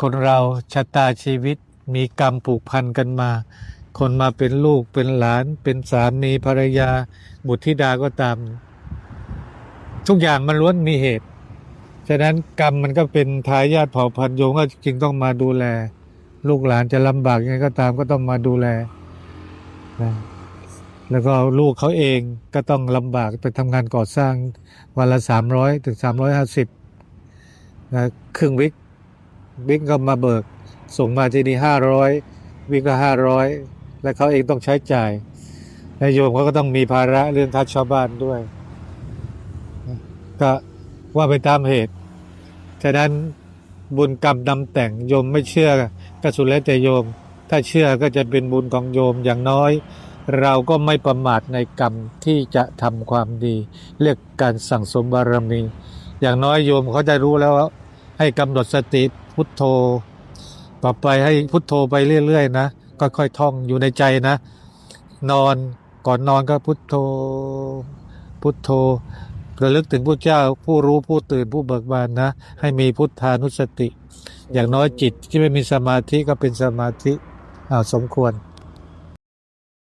คนเราชะตาชีวิตมีกรรมผูกพันกันมา คนมาเป็นลูกเป็นหลาน เป็นสามีภรรยา บุตรธิดาก็ตาม ทุกอย่างมันล้วนมีเหตุ ฉะนั้นกรรมมันก็เป็นทายาทเผ่าพันธุ์โยมก็จึงต้องมาดูแล ลูกหลานจะลำบากยังไงก็ตามก็ต้องมาดูแลนะแล้วก็ลูกเขาเองก็ต้องลำบากไปทำงานก่อสร้างวันละสามร้อยถึงสามร้อยห้าสิบนะครึ่งวิก วิกก็มาเบิก ส่งมาที่นี่ห้าร้อยวิกก็ห้าร้อยแล้วเขาเองต้องใช้จ่ายและโยมเขาก็ต้องมีภาระเรื่องค่าชาวบ้านด้วย ก็ว่าไปตามเหตุ ฉะนั้นบุญกรรมนำแต่งโยมไม่เชื่อก็สุดแล้วแต่โยม ถ้าเชื่อก็จะเป็นบุญของโยมอย่างน้อย เราก็ไม่ประมาทในกรรมที่จะทำความดี เรียกการสั่งสมบารมี อย่างน้อยโยมเขาจะรู้แล้วว่าให้กำหนดสติ พุทโธ ต่อไปให้พุทโธไปเรื่อยๆนะค่อยๆท่องอยู่ในใจนะ นอนก่อนนอนก็พุทโธ พุทโธระลึกถึงผู้เจ้าผู้รู้ผู้ตื่นผู้เบิกบานนะ ให้มีพุทธานุสติ อย่างน้อยจิตที่ไม่มีสมาธิก็เป็นสมาธิอาสมควร